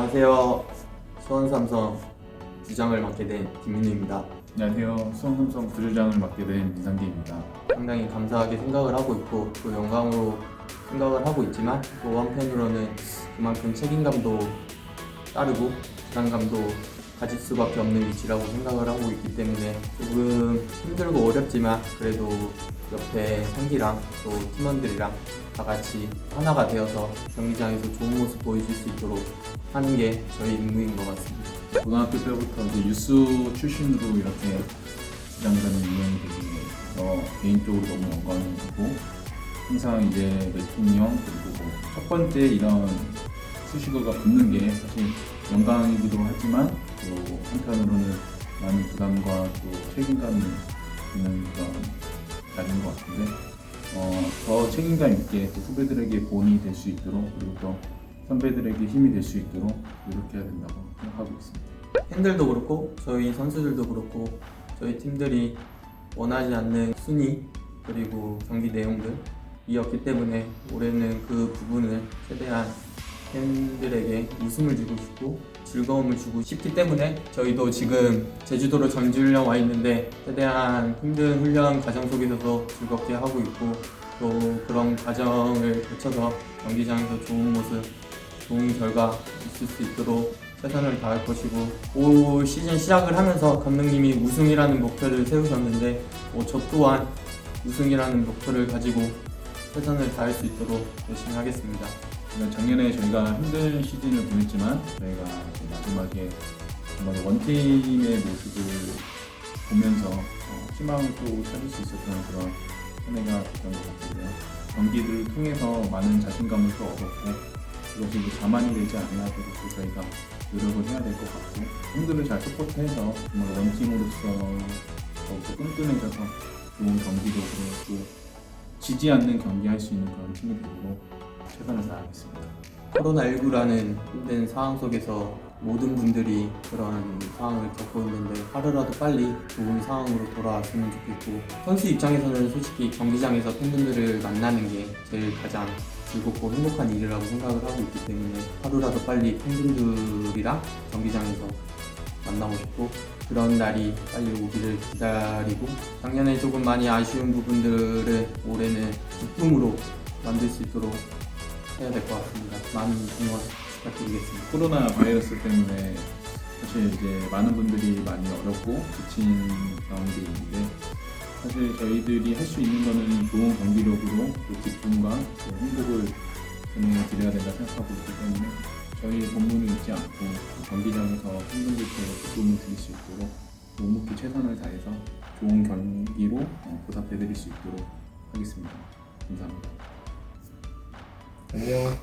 안녕하세요. 수원삼성 주장을 맡게 된 김민우입니다. 안녕하세요. 수원삼성 부주장을 맡게 된 민상기입니다. 상당히 감사하게 생각을 하고 있고 또 영광으로 생각을 하고 있지만 또 한편으로는 그만큼 책임감도 따르고 부담감도 가질 수밖에 없는 위치라고 생각을 하고 있기 때문에 조금 힘들고 어렵지만 그래도 옆에 상기랑 또 팀원들이랑 다 같이 하나가 되어서 경기장에서 좋은 모습 보여줄 수 있도록 하는 게 저희 임무인 것 같습니다. 고등학교 때부터 이제 유스 출신으로 이렇게 주장자는 위해서 개인적으로 너무 영광이고 항상 이제 매팀이 형 그리고 뭐첫 번째 이런 수식어가 붙는 게 사실 영광이기도 하지만 또 한편으로는 많은 부담과 또 책임감이 있는 그런 자리인 것 같은데 어, 더 책임감 있게 또 후배들에게 본이 될 수 있도록 그리고 또 선배들에게 힘이 될 수 있도록 노력해야 된다고 생각하고 있습니다. 팬들도 그렇고 저희 선수들도 그렇고 저희 팀들이 원하지 않는 순위 그리고 경기 내용들이었기 때문에 올해는 그 부분을 최대한 팬들에게 웃음을 주고 싶고 즐거움을 주고 싶기 때문에 저희도 지금 제주도로 전지훈련 와 있는데 최대한 힘든 훈련 과정 속에서도 즐겁게 하고 있고 또 그런 과정을 거쳐서 경기장에서 좋은 모습 좋은 결과 있을 수 있도록 최선을 다할 것이고 올 시즌 시작을 하면서 감독님이 우승이라는 목표를 세우셨는데 뭐 저 또한 우승이라는 목표를 가지고 최선을 다할 수 있도록 열심히 하겠습니다. 그러니까 작년에 저희가 힘든 시즌을 보냈지만 저희가 마지막에 정말 원팀의 모습을 보면서 어, 희망을 또 찾을 수 있었던 그런 한 해가 됐던 것 같고요. 경기들을 통해서 많은 자신감을 또 얻었고 그것이 자만이 되지 않아도록 또 저희가 노력을 해야 될 것 같고 형들을 잘 서포트해서 정말 원팀으로서 더욱더 끈끈해져서 좋은 경기력으로 또 지지 않는 경기 할 수 있는 그런 팀이 되도록 최선을 다하겠습니다. 코로나19라는 힘든 상황 속에서 모든 분들이 그런 상황을 겪고 있는데 하루라도 빨리 좋은 상황으로 돌아왔으면 좋겠고 선수 입장에서는 솔직히 경기장에서 팬분들을 만나는 게 제일 가장 즐겁고 행복한 일이라고 생각을 하고 있기 때문에 하루라도 빨리 팬분들이랑 경기장에서 만나고 싶고 그런 날이 빨리 오기를 기다리고 작년에 조금 많이 아쉬운 부분들을 올해는 기쁨으로 만들 수 있도록 해야 될 것 같습니다. 많은 응원 부탁드리겠습니다. 코로나 바이러스 때문에 사실 이제 많은 분들이 많이 어렵고 지친 가운데 있는데 사실 저희들이 할 수 있는 거는 좋은 경기력으로 또 기쁨과 또 행복을 전해 드려야 된다 생각하고 있기 때문에 저희 본문을 잊지 않고 경기장에서 팬분들께 기쁨을 드릴 수 있도록 묵묵히 최선을 다해서 좋은 경기로 어, 보답해 드릴 수 있도록 하겠습니다. 감사합니다. 안녕.